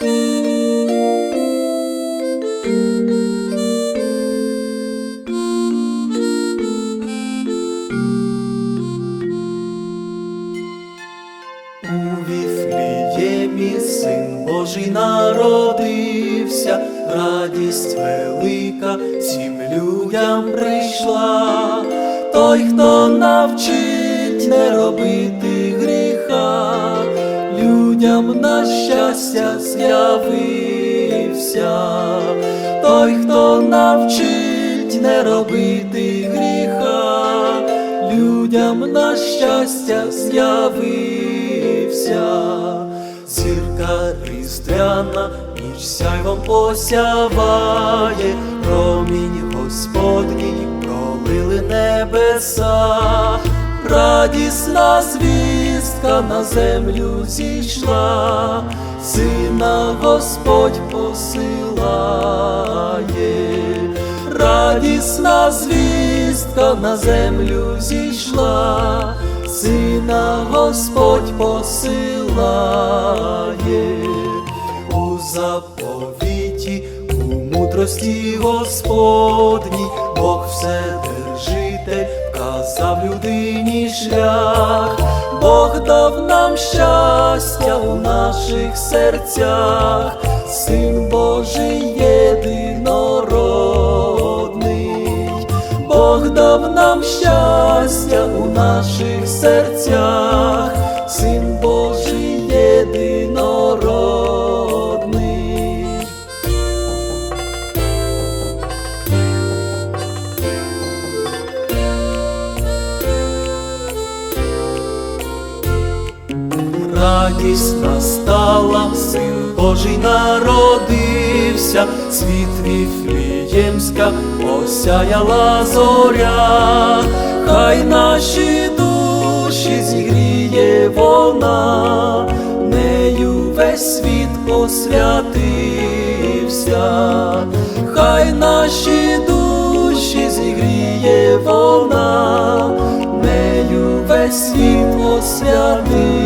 Син Божий народився, радість велика всім людям прийшла, той, хто навчить не робити гріха, людям на щастя з'явився, той, хто навчить не робити гріха, людям на щастя з'явився, зірка різдвяна, ніч сяйвом посяває, промінь Господній пролили небеса, радісна звістка на землю зійшла, сина Господь посилає. Радісна звістка на землю зійшла, сина Господь посилає. У заповіті, у мудрості Господній, Бог все держитель, вказав людині шлях, Дав нам щастя у наших серцях, Син Божий єдинородний, Бог дав нам щастя у наших серцях, Радість настала, син Божий народився, світ віфліємська осяяла зоря, хай наші душі зігріє вона, нею весь світ освятився, хай наші душі зігріє вона, нею весь світ освятився.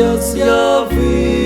людям явив.